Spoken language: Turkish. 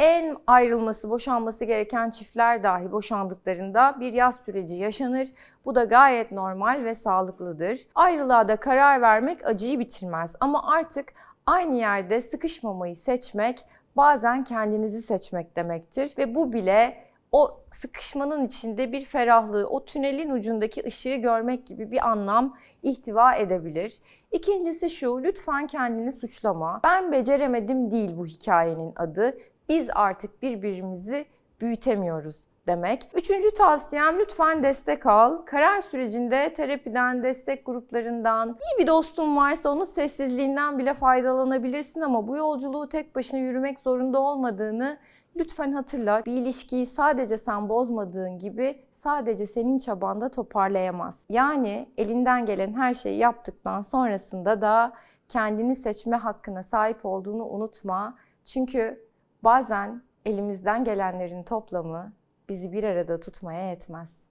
En ayrılması, boşanması gereken çiftler dahi boşandıklarında bir yaz süreci yaşanır. Bu da gayet normal ve sağlıklıdır. Ayrılığa da karar vermek acıyı bitirmez ama artık aynı yerde sıkışmamayı seçmek bazen kendinizi seçmek demektir ve bu bile o sıkışmanın içinde bir ferahlığı, o tünelin ucundaki ışığı görmek gibi bir anlam ihtiva edebilir. İkincisi şu, lütfen kendini suçlama. Ben beceremedim değil bu hikayenin adı. Biz artık birbirimizi büyütemiyoruz demek. Üçüncü tavsiyem lütfen destek al. Karar sürecinde terapiden, destek gruplarından, iyi bir dostun varsa onun sessizliğinden bile faydalanabilirsin ama bu yolculuğu tek başına yürümek zorunda olmadığını lütfen hatırla. Bir ilişkiyi sadece sen bozmadığın gibi sadece senin çabanda toparlayamaz. Yani elinden gelen her şeyi yaptıktan sonrasında da kendini seçme hakkına sahip olduğunu unutma. Çünkü bazen elimizden gelenlerin toplamı bizi bir arada tutmaya yetmez.